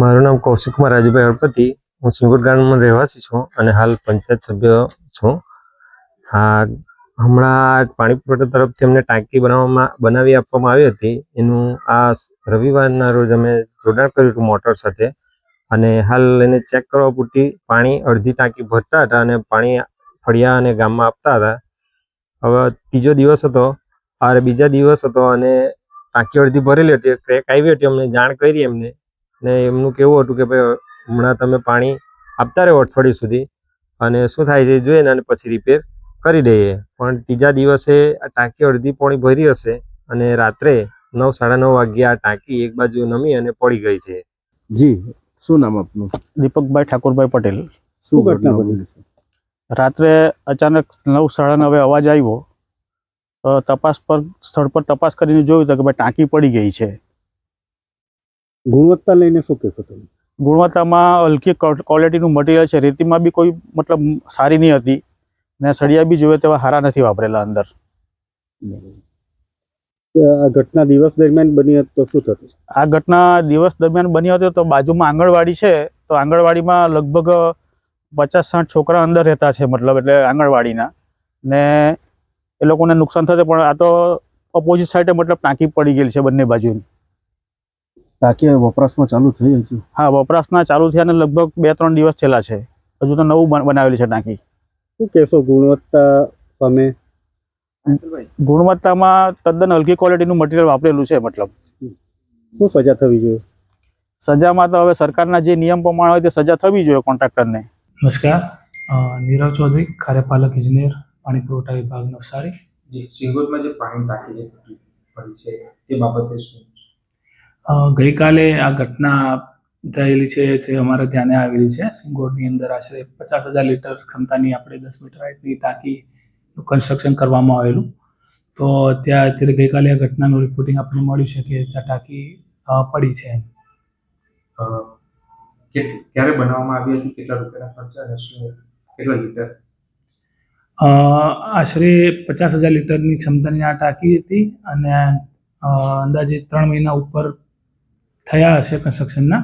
મારું નામ કૌશિક કુમાર રાજુભાઈ હળપતિ. હું સિંગોડ ગામમાં રહેવાસી છું અને હાલ પંચાયત સભ્ય છું. આ હમણાં પાણી પુરવઠા તરફથી અમને ટાંકી બનાવવામાં, બનાવી આપવામાં આવી હતી. એનું આ રવિવારના રોજ અમે જોડાણ કર્યું હતું મોટર સાથે. અને હાલ એને ચેક કરવા પૂરતી પાણી અડધી ટાંકી ભરતા હતા અને પાણી ફળિયા અને ગામમાં આપતા હતા. હવે ત્રીજો દિવસ હતો. આ બીજા દિવસ હતો અને ટાંકી અડધી ભરેલી હતી. ક્રેક આવી હતી. અમને જાણ કરી એમને ને એમનું કેવું હતું કે ભાઈ હમણાં તમે પાણી આપતા રહો અઠવાડિયું સુધી અને શું થાય છે જોઈએ ને અને પછી રિપેર કરી દઈએ. પણ ત્રીજા દિવસે આ ટાંકી અડધી પોણી ભરી હશે અને રાત્રે નવ સાડા નવ વાગ્યે આ ટાંકી એક બાજુ નમી અને પડી ગઈ છે. જી શું નામ આપનું? દીપકભાઈ ઠાકોરભાઈ પટેલ. શું ઘટના બની છે? રાત્રે અચાનક નવ સાડા નવે અવાજ આવ્યો. તો તપાસ પર સ્થળ પર તપાસ કરીને જોયું તો કે ભાઈ ટાંકી પડી ગઈ છે. ગુણવત્તા લઈને શું કહેશો તમે? ગુણવત્તામાં હલકી ક્વોલિટીનું મટીરિયલ છે. રેતીમાં બી કોઈ મતલબ સારી નહીં હતી ને સળિયા બી જોઈએ તેવા સારા નથી વાપરેલા અંદર. આ ઘટના દિવસ દરમિયાન બની હતી તો શું થતું? આ ઘટના દિવસ દરમિયાન બની હતી તો બાજુમાં આંગણવાડી છે તો આંગણવાડીમાં લગભગ પચાસ સાઠ છોકરા અંદર રહેતા છે મતલબ એટલે આંગણવાડીના. ને એ લોકોને નુકસાન થશે પણ આ તો ઓપોઝિટ સાઈડે મતલબ ટાંકી પડી ગયેલી છે બંને બાજુની. ટાંકી વપરાશમાં ચાલુ થઈ હજુ હા વપરાશમાં ચાલુ થયાને લગભગ બે ત્રણ દિવસ છેલ્લા છે. હજુ તો નવું બન- બનાવેલી છે ટાંકી. શું કહેશો ગુણવત્તા તમે ગુણવત્તામાં તદ્દન હલકી ક્વોલિટીનું મટીરિયલ વાપરેલું છે મતલબ. શું સજા થવી જોઈએ? સજામાં તો હવે સરકારના જે નિયમ પ્રમાણે હોય તે સજા થવી જોઈએ કોન્ટ્રાક્ટરને. નમસ્કાર. અ, નીરવ ચૌધરી કાર્યપાલક ઇજનેર પાણી પુરવઠા વિભાગ નવસારી જે સિંગોરમાં જે પાણી ટાંકી છે તે બાબતે શું? ગઈકાલે આ ઘટના થયેલી છે તે અમારા ધ્યાને આવેલી છે. સિંગોડની અંદર આશરે પચાસ હજાર લીટર ક્ષમતાની આપણે દસ મીટર હાઇટની ટાંકીનું કન્સ્ટ્રક્શન કરવામાં આવેલું. તો ત્યાં અત્યારે ગઈકાલે આ ઘટનાનું રિપોર્ટિંગ આપણને મળ્યું છે કે ત્યાં ટાંકી પડી છે. ક્યારે બનાવવામાં આવી હતી? કેટલા રૂપિયાના ખર્ચા અને શું કેટલા લીટર? આશરે પચાસ હજાર લીટરની ક્ષમતાની આ ટાંકી હતી અને અંદાજે ત્રણ મહિના ઉપર થયા હશે કન્સ્ટ્રક્શનના.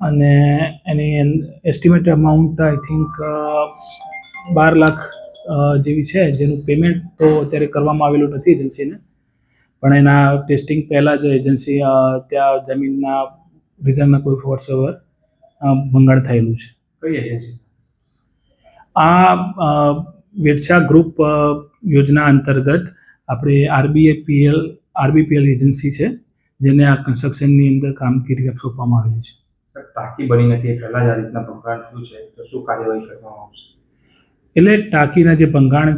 અને એની એસ્ટિમેટ અમાઉન્ટ આઈ થિંક બાર લાખ જેવી છે જેનું પેમેન્ટ તો અત્યારે કરવામાં આવેલું નથી એજન્સીને પણ એના ટેસ્ટિંગ પહેલાં જ એજન્સી ત્યાં જમીનના રીઝનના કોઈ વોટ્સએવર ભંગાણ થયેલું છે. કઈ એજન્સી આ વેરછા ગ્રુપ યોજના અંતર્ગત આપણે આરબીએપીએલ આરબીપીએલ એજન્સી છે. જેને આ કન્સ્ટ્રક્શનની અંદર કામગીરી સોંપવામાં આવેલી છે. ટાંકી બની નથી પહેલાં જ આ રીતના ભંગાણ થયું છે. તો શું કાર્યવાહી કરવામાં આવશે? એટલે ટાંકીના જે ભંગાણ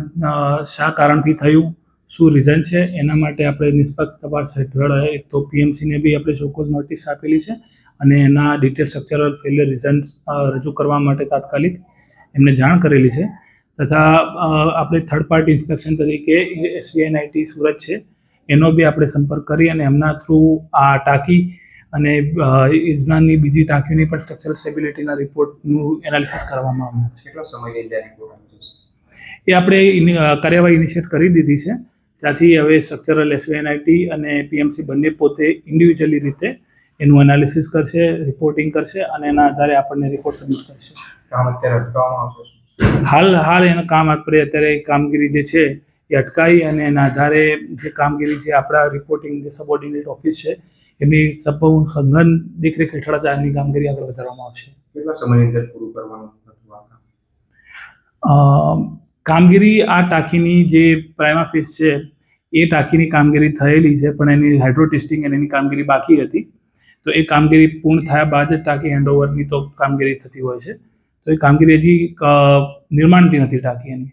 શા કારણથી થયું શું રીઝન છે એના માટે આપણે નિષ્પક્ષ તપાસ હેઠળ એક તો પીએમસીને બી આપણે ચોક્કસ નોટિસ આપેલી છે અને એના ડિટેલ સ્ટ્રક્ચરલ ફેલિયર રિઝન્સ રજૂ કરવા માટે તાત્કાલિક એમને જાણ કરેલી છે. તથા આપણે થર્ડ પાર્ટી ઇન્સ્પેક્શન તરીકે એસબીઆઈ આઈટી સુરત છે. એનો બી આપણે સંપર્ક કરી અને એમના થ્રુ આ ટાંકી અને યોજનાની બીજી ટાંકીઓની પણ સ્ટ્રક્ચરલ સ્ટેબિલિટીના રિપોર્ટનું એનાલિસિસ કરવામાં આવ્યું છે. કેટલા સમયની અંદર રિપોર્ટ એ આપણે કાર્યવાહી ઇનિશિયેટ કરી દીધી છે. ત્યાંથી હવે સ્ટ્રક્ચરલ એસવીએનઆઈટી અને પીએમસી બંને પોતે ઇન્ડિવિજ્યુઅલી રીતે એનું એનાલિસિસ કરશે રિપોર્ટિંગ કરશે અને એના આધારે આપણને રિપોર્ટ સબમિટ કરશે. હાલ હાલ એનું કામ આપણે અત્યારે કામગીરી જે છે એ અટકાવી અને એના આધારે જે કામગીરી છે આપણા રિપોર્ટિંગ જે સબોર્ડિનેટ ઓફિસ છે એમની સપો સંઘન દેખરેખ હેઠળ જ આની કામગીરી આગળ વધારવામાં આવશે. કેટલા સમયની અંદર પૂરું કરવાનું હતું કામગીરી આ ટાંકીની જે પ્રાઇમા ફેસ છે એ ટાંકીની કામગીરી થયેલી છે પણ એની હાઇડ્રો ટેસ્ટિંગ અને એની કામગીરી બાકી હતી. તો એ કામગીરી પૂર્ણ થયા બાદ જ ટાંકી હેન્ડઓવરની તો કામગીરી થતી હોય છે. તો એ કામગીરી હજી નિર્માણતી નથી ટાંકી એની.